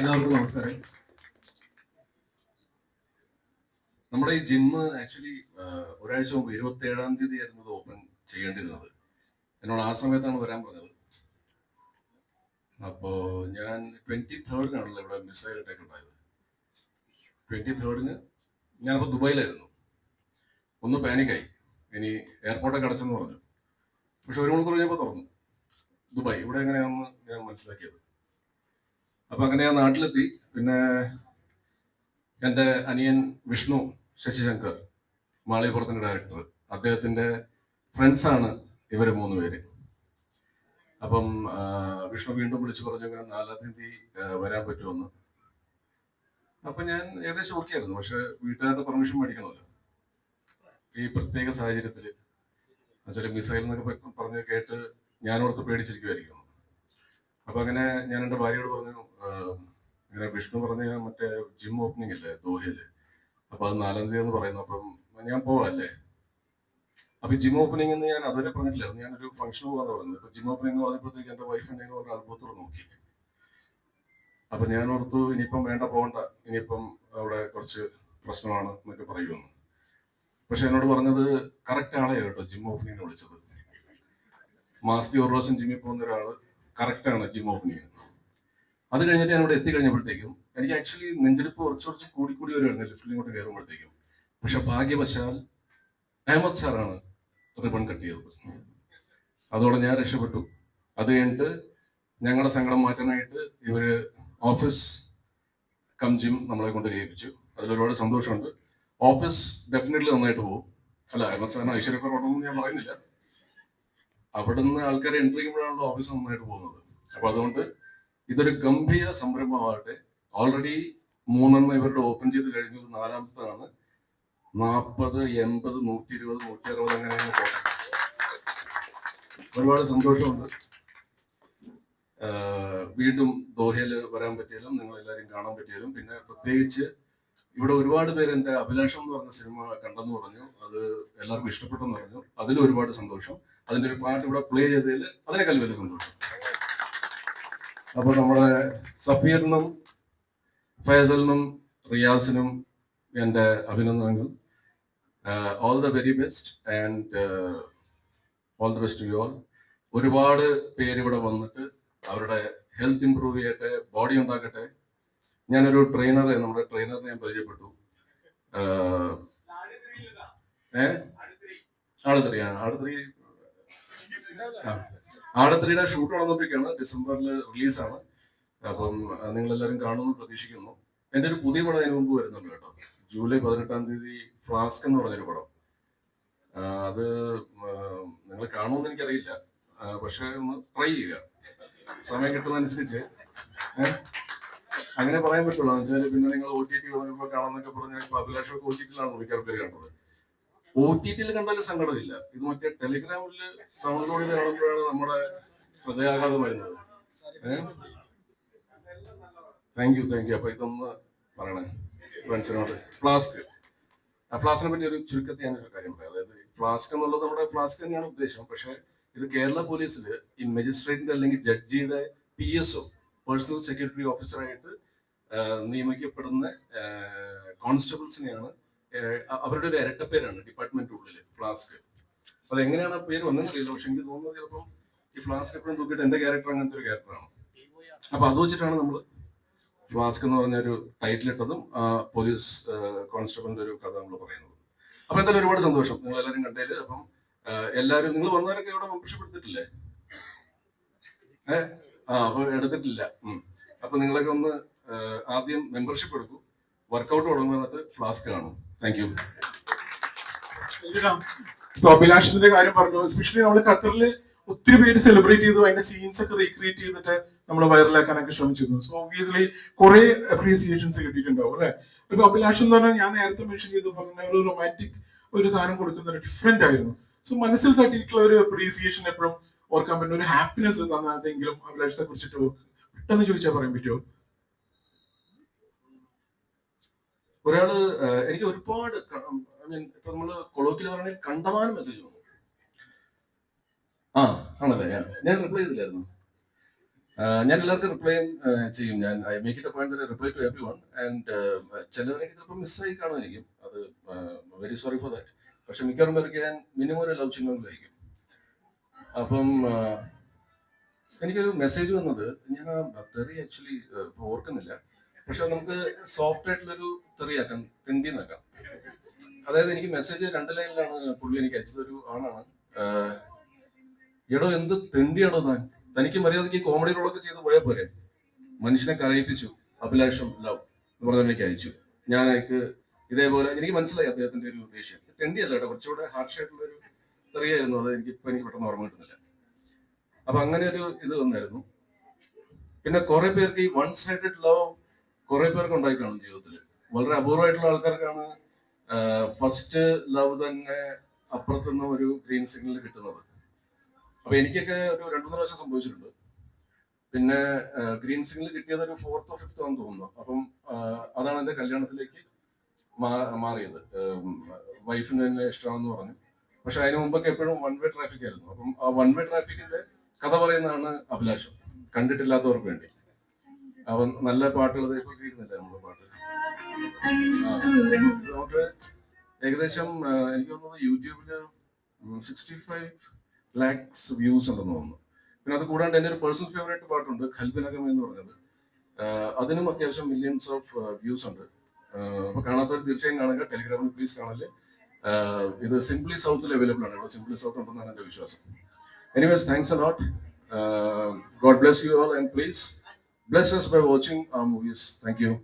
എല്ലാവർക്കും നമസ്കാരം നമ്മുടെ ഈ ജിമ്മ് ആക്ച്വലി ഒരാഴ്ച മുമ്പ് ഇരുപത്തി ഏഴാം തീയതി ആയിരുന്നു ഓപ്പൺ ചെയ്യേണ്ടിരുന്നത്. എന്നോട് ആ സമയത്താണ് വരാൻ പറഞ്ഞത്. അപ്പോ ഞാൻ ട്വന്റി തേർഡിനാണല്ലോ ഇവിടെ മിസൈൽ അറ്റാക്ക് ഉണ്ടായത്. ട്വന്റി തേർഡിന് ഞാനപ്പോൾ ദുബായിലായിരുന്നു. ഒന്ന് പാനിക്കായി ഇനി എയർപോർട്ടൊക്കെ അടച്ചെന്ന് പറഞ്ഞു. പക്ഷെ ഒരു മണിക്കൂർ കഴിഞ്ഞപ്പോൾ തുറന്നു. ദുബായ്. ഇവിടെ എങ്ങനെയാണെന്ന് ഞാൻ മനസ്സിലാക്കിയത്. അപ്പൊ അങ്ങനെ ഞാൻ നാട്ടിലെത്തി. പിന്നെ എന്റെ അനിയൻ വിഷ്ണു ശശിശങ്കർ മാളികപ്പുറത്തിന്റെ ഡയറക്ടർ അദ്ദേഹത്തിന്റെ ഫ്രണ്ട്സാണ് ഇവർ മൂന്ന് പേര്. അപ്പം വിഷ്ണു വീണ്ടും വിളിച്ചു പറഞ്ഞു ഇങ്ങനെ നാലാം തീയതി വരാൻ പറ്റുമെന്ന്. അപ്പൊ ഞാൻ ഏകദേശം ഓക്കെ ആയിരുന്നു. പക്ഷെ വീട്ടുകാരുടെ പെർമിഷൻ മേടിക്കണമല്ലോ. ഈ പ്രത്യേക സാഹചര്യത്തിൽ എന്നുവെച്ചാൽ മിസൈൽ എന്നൊക്കെ പറഞ്ഞ് കേട്ട് ഞാനോടത്ത് പേടിച്ചിരിക്കുമായിരിക്കും അപ്പൊ അങ്ങനെ ഞാൻ എന്റെ ഭാര്യയോട് പറഞ്ഞു ഇങ്ങനെ വിഷ്ണു പറഞ്ഞ മറ്റേ ജിം ഓപ്പണിംഗ് ഇല്ലേ ദോഹയിൽ അപ്പൊ അത് നാലാം തീയതി എന്ന് പറയുന്നു. അപ്പം ഞാൻ പോവാല്ലേ? അപ്പൊ ജിം ഓപ്പണിംഗ് എന്ന് ഞാൻ അതുവരെ പറഞ്ഞിട്ടില്ലായിരുന്നു. ഞാനൊരു ഫംഗ്ഷൻ പോകാന്ന് പറഞ്ഞത്. അപ്പൊ ജിം ഓപ്പണിംഗ് എന്ന് പറഞ്ഞപ്പോഴത്തേക്ക് എന്റെ വൈഫ് എന്നെ ഒരു നോക്കി. അപ്പൊ ഞാൻ ഓർത്തു ഇനിയിപ്പം വേണ്ട പോകണ്ട ഇനിയിപ്പം അവിടെ കുറച്ച് പ്രശ്നമാണ് എന്നൊക്കെ പറയുമെന്ന് പക്ഷെ എന്നോട് പറഞ്ഞത് കറക്റ്റ് ആളെ കേട്ടോ ജിം ഓപ്പണിംഗ് വിളിച്ചത്. മാസത്തി ഒരു പ്രാവശ്യം ജിമ്മിൽ പോകുന്ന ഒരാൾ കറക്റ്റാണ് ജിം ഓപ്പൺ ചെയ്യുന്നത് അത് കഴിഞ്ഞിട്ട് ഞാൻ ഇവിടെ എത്തിക്കഴിഞ്ഞപ്പോഴത്തേക്കും എനിക്ക് ആക്ച്വലി നെഞ്ചെടുപ്പ് കുറച്ച് കുറച്ച് കൂടി കൂടി വരുമായിരുന്നു ലിഫ്റ്റിൽ ഇങ്ങോട്ട് കയറുമ്പോഴത്തേക്കും. പക്ഷെ ഭാഗ്യവശാൽ അഹമ്മദ് സാറാണ് റിബൺ കട്ട് ചെയ്തത് അതോടെ ഞാൻ രക്ഷപ്പെട്ടു. അത് കഴിഞ്ഞിട്ട് ഞങ്ങളുടെ സങ്കടം മാറ്റാനായിട്ട് ഇവർ ഓഫീസ് കം ജിം നമ്മളെ കൊണ്ട് ചെയ്യിപ്പിച്ചു. അതിൽ ഒരുപാട് സന്തോഷമുണ്ട്. ഓഫീസ് ഡെഫിനറ്റ്ലി നന്നായിട്ട് പോകും. അല്ല അഹമ്മദ് സാറിന് ഐശ്വര്യക്കുറവുണ്ടെന്ന് ഞാൻ പറയുന്നില്ല. അവിടുന്ന് ആൾക്കാർ എൻട്രി ചെയ്യുമ്പോഴാണല്ലോ ഓഫീസ് നന്നായിട്ട് പോകുന്നത്. അപ്പൊ അതുകൊണ്ട് ഇതൊരു ഗംഭീര സംരംഭമാകട്ടെ. ഓൾറെഡി മൂന്നെണ്ണം ഇവരുടെ ഓപ്പൺ ചെയ്ത് കഴിഞ്ഞത് നാലാമത്തതാണ്. നാൽപ്പത് എൺപത് നൂറ്റി ഇരുപത് നൂറ്റി അറുപത് അങ്ങനെ ഒരുപാട് സന്തോഷമുണ്ട്. വീണ്ടും ദോഹയിൽ വരാൻ പറ്റിയാലും നിങ്ങൾ എല്ലാവരും കാണാൻ പറ്റിയാലും പിന്നെ പ്രത്യേകിച്ച് ഇവിടെ ഒരുപാട് പേര് എന്റെ അഭിലാഷം എന്ന് പറഞ്ഞ സിനിമ കണ്ടെന്ന് പറഞ്ഞു. അത് എല്ലാവർക്കും ഇഷ്ടപ്പെട്ടെന്ന് പറഞ്ഞു. അതിൽ ഒരുപാട് സന്തോഷം. അതിന്റെ ഒരു പാട്ട് ഇവിടെ പ്ലേ ചെയ്തതിൽ അതിനേക്കാൾ വലിയ സന്തോഷം. അപ്പൊ നമ്മുടെ സഫീറിനും ഫൈസലിനും റിയാസിനും എന്റെ അഭിനന്ദനങ്ങൾ. All the very best and all the best you all ഒരുപാട് പേര് ഇവിടെ വന്നിട്ട് അവരുടെ ഹെൽത്ത് ഇംപ്രൂവ് ചെയ്യട്ടെ ബോഡി ഉണ്ടാക്കട്ടെ ഞാനൊരു ട്രെയിനറെ നമ്മുടെ ട്രെയിനറിനെ ഞാൻ പരിചയപ്പെട്ടു. ഏ? ആടുത്രി ആ ആടുത്രി. ആടത്രിയുടെ ഷൂട്ട് നടന്നപ്പോഴേക്കാണ് ഡിസംബറിൽ റിലീസാണ് അപ്പം നിങ്ങൾ എല്ലാവരും കാണുമെന്ന് പ്രതീക്ഷിക്കുന്നു. എന്റെ ഒരു പുതിയ പടം അതിന് മുമ്പ് വരുന്നുണ്ട് കേട്ടോ. ജൂലൈ പതിനെട്ടാം തീയതി ഫ്ലാസ്ക് എന്ന് പറഞ്ഞൊരു പടം. അത് നിങ്ങൾ കാണുമെന്ന് എനിക്കറിയില്ല. പക്ഷെ ഒന്ന് ട്രൈ ചെയ്യുക. സമയം കിട്ടുന്നതനുസരിച്ച്. ഏ? അങ്ങനെ പറയാൻ പറ്റുള്ളൂ. വെച്ചാൽ പിന്നെ നിങ്ങൾ ഒ ടി ടി വന്നപ്പോൾ കാണാന്നൊക്കെ പറഞ്ഞാൽ ഇപ്പൊ അഭിലാഷൊക്കെ ഒ ടി ടിയിലാണ് മിക്കവാറും കണ്ടത്. ഒ ടി ടിയിൽ കണ്ടാലും സങ്കടമില്ല. ഇത് മറ്റേ ടെലിഗ്രാമിൽ ഡൗൺലോഡ് ചെയ്ത് കാണുമ്പോഴാണ് നമ്മുടെ ഹൃദയാഘാതം വരുന്നത്. താങ്ക് യു താങ്ക് യു അപ്പൊ ഇതൊന്ന് പറയണേ. ഫ്രണ്ട്സിനോട്. ഫ്ലാസ്ക്. ആ ഫ്ലാസ്കിനെ പറ്റി ഒരു ചുരുക്കത്തിൽ ഞാനൊരു കാര്യം പറയാം. അതായത് ഫ്ലാസ്ക് എന്നുള്ളത് നമ്മുടെ ഫ്ലാസ്ക് തന്നെയാണ് ഉദ്ദേശം. പക്ഷെ ഇത് കേരള പോലീസിൽ ഈ മജിസ്ട്രേറ്റിന്റെ അല്ലെങ്കിൽ ജഡ്ജിയുടെ P S O personal security ഓഫീസറായിട്ട് നിയമിക്കപ്പെടുന്ന കോൺസ്റ്റബിൾസിനെയാണ് അവരുടെ ഒരു ഇരട്ടപ്പേരാണ് ഡിപ്പാർട്ട്മെന്റ് ഉള്ളിൽ ഫ്ലാസ്ക്. അത് എങ്ങനെയാണ് ആ പേര് വന്നെന്ന് അറിയില്ല പക്ഷെ എനിക്ക് തോന്നുന്നത് ചിലപ്പം ഈ ഫ്ലാസ്ക് എപ്പോഴും നോക്കിയിട്ട് എന്റെ ക്യാരക്ടർ അങ്ങനത്തെ ഒരു ക്യാരക്ടറാണ് അപ്പൊ അത് വെച്ചിട്ടാണ് നമ്മൾ ഫ്ലാസ്ക് എന്ന് പറഞ്ഞ ഒരു ടൈറ്റിൽ ഇട്ടതും പോലീസ് കോൺസ്റ്റബിളിന്റെ ഒരു കഥ നമ്മൾ പറയുന്നത്. അപ്പൊ എന്തായാലും ഒരുപാട് സന്തോഷം. നിങ്ങൾ എല്ലാവരും കണ്ടതിൽ അപ്പം എല്ലാവരും നിങ്ങൾ വന്നവരൊക്കെ ഇവിടെ മെമ്പർഷിപ്പ് എടുത്തിട്ടില്ലേ? ഏഹ് ആ അപ്പൊ എടുത്തിട്ടില്ല. ഉം. അപ്പൊ നിങ്ങളൊക്കെ ഒന്ന് ആദ്യം മെമ്പർഷിപ്പ് എടുക്കൂ. വർക്കൗട്ട് തുടങ്ങുക എന്നിട്ട് ഫ്ലാസ്ക് കാണും. താങ്ക് യു ഇപ്പൊ അഭിലാഷിന്റെ കാര്യം പറഞ്ഞു. എസ്പെഷ്യലി നമ്മൾ ഖത്തറിൽ ഒത്തിരി പേര് സെലിബ്രേറ്റ് ചെയ്തു. അതിന്റെ സീൻസ് ഒക്കെ റീക്രിയേറ്റ് ചെയ്തിട്ട് നമ്മൾ വൈറലാക്കാനൊക്കെ ശ്രമിച്ചിരുന്നു. സോ ഒബിയസ്ലി കുറെ അപ്രീസിയേഷൻസ് കിട്ടിയിട്ടുണ്ടാവും അല്ലെ? ഇപ്പൊ അഭിലാഷ് എന്ന് പറഞ്ഞാൽ ഞാൻ നേരത്തെ മെൻഷൻ ചെയ്തു പറഞ്ഞ ഒരു റൊമാന്റിക് ഒരു സാധനം കൊടുക്കുന്ന ഡിഫറെന്റ് ആയിരുന്നു. സോ മനസ്സിൽ തട്ടിയിട്ടുള്ള ഒരു അപ്രീസിയേഷൻ എപ്പോഴും ഓർക്കാൻ പറ്റുന്ന ഒരു ഹാപ്പിനെസ് തന്നെങ്കിലും അഭിലാഷത്തെ കുറിച്ചിട്ട് പെട്ടെന്ന് ചോദിച്ചാൽ പറയാൻ പറ്റുമോ ഒരാൾ എനിക്ക് ഒരുപാട് ഐ മീൻ ഇപ്പൊ നമ്മൾ കൊളോക്കിൽ പറയുകയാണെങ്കിൽ കണ്ടമാനം മെസ്സേജ് വന്നു. ആ ആണല്ലേ? ഞാൻ- റിപ്ലൈ ചെയ്തില്ലായിരുന്നു. ഞാൻ എല്ലാവർക്കും റിപ്ലൈ ചെയ്യും. ഞാൻ I make it point reply to everyone and ചിലവരെനിക്ക് ചിലപ്പോൾ മിസ്സായി കാണുമായിരിക്കും. അത് വെരി സോറി ഫോർ ദാറ്റ് പക്ഷെ മിക്കവാറും പേർക്ക് ഞാൻ മിനിമം ഒരു ലവ് ചിഹ്നങ്ങളിലായിരിക്കും അപ്പം എനിക്കൊരു മെസ്സേജ് വന്നത് ഞാൻ ആ തെറി ആക്ച്വലി ഓർക്കുന്നില്ല. പക്ഷെ നമുക്ക് സോഫ്റ്റ് ആയിട്ടുള്ളൊരു തെറിയാക്കാം തെണ്ടിന്നാക്കാം അതായത് എനിക്ക് മെസ്സേജ് രണ്ട് ലൈനിലാണ് പുള്ളി എനിക്ക് അയച്ചത് ഒരു ആണാണ് എടോ എന്ത് തെണ്ടിയാടോ താൻ. തനിക്ക് മര്യാദയ്ക്ക് കോമഡി റോളൊക്കെ ചെയ്ത് പോയാൽ പോരെ. മനുഷ്യനെ കരയിപ്പിച്ചു അഭിലാഷം ലവ് എന്ന് പറഞ്ഞ എനിക്ക് അയച്ചു. ഞാൻ എനിക്ക് ഇതേപോലെ എനിക്ക് മനസ്സിലായി അദ്ദേഹത്തിന്റെ ഒരു ദേഷ്യം. തെണ്ടിയല്ല കേട്ടോ കുറച്ചുകൂടെ ഹാർഷ് ആയിട്ടുള്ള ഒരു തെറിയായിരുന്നു അത് എനിക്ക് ഇപ്പൊ എനിക്ക് പെട്ടെന്ന് ഓർമ്മ കിട്ടുന്നില്ല. അപ്പൊ അങ്ങനെ ഒരു ഇത് വന്നായിരുന്നു. പിന്നെ കുറെ പേർക്ക് ഈ വൺ സൈഡഡ് ലവ് കുറെ പേർക്ക് ഉണ്ടായി ജീവിതത്തിൽ വളരെ അപൂർവമായിട്ടുള്ള ആൾക്കാർക്കാണ് ഫസ്റ്റ് ലവ് തന്നെ അപ്പുറത്തുനിന്ന് ഒരു ഗ്രീൻ സിഗ്നൽ കിട്ടുന്നത്. അപ്പൊ എനിക്കൊക്കെ ഒരു രണ്ടു മൂന്ന് പ്രാവശ്യം സംഭവിച്ചിട്ടുണ്ട്. പിന്നെ ഗ്രീൻ സിഗ്നൽ കിട്ടിയത് ഒരു ഫോർത്തോ ഫിഫ്ത്തോ ആണെന്ന് തോന്നുന്നു. അപ്പം അതാണ് എന്റെ കല്യാണത്തിലേക്ക് മാറിയത്. വൈഫിന് തന്നെ ഇഷ്ടമാണെന്ന് പറഞ്ഞു. പക്ഷെ അതിന് മുമ്പൊക്കെ എപ്പോഴും വൺ വേ ട്രാഫിക് ആയിരുന്നു. അപ്പം ആ വൺ വേ ട്രാഫിക്കിന്റെ കഥ പറയുന്നതാണ് അഭിലാഷം. കണ്ടിട്ടില്ലാത്തവർക്ക് വേണ്ടി. അവൻ നല്ല പാട്ടുകൾ ഇപ്പൊ കേൾക്കുന്നില്ല നമ്മുടെ പാട്ട്? നമുക്ക് ഏകദേശം എനിക്ക് തോന്നുന്നത് യൂട്യൂബിൽ സിക്സ്റ്റി ഫൈവ് ലാക്സ് വ്യൂസ് ഉണ്ടെന്ന് തോന്നുന്നു. പിന്നെ അത് കൂടാണ്ട് എന്റെ ഒരു പേഴ്സണൽ ഫേവറേറ്റ് പാട്ടുണ്ട് ഖൽബിനകം എന്ന് പറഞ്ഞത്. അതിനും അത്യാവശ്യം മില്യൺസ് ഓഫ് വ്യൂസ് ഉണ്ട്. അപ്പൊ കാണാത്തവർ തീർച്ചയായും കാണുക. ടെലിഗ്രാമിൽ പ്ലീസ് കാണൽ. ഇത് സിംപ്ലി സൗത്തിൽ അവൈലബിൾ ആണ്. ഇവിടെ സിംപ്ലി സൗത്ത് ഉണ്ടെന്നാണ് എന്റെ വിശ്വാസം. Anyways, thanks a lot. Uh, God bless you all and please bless us by watching our movies. Thank you.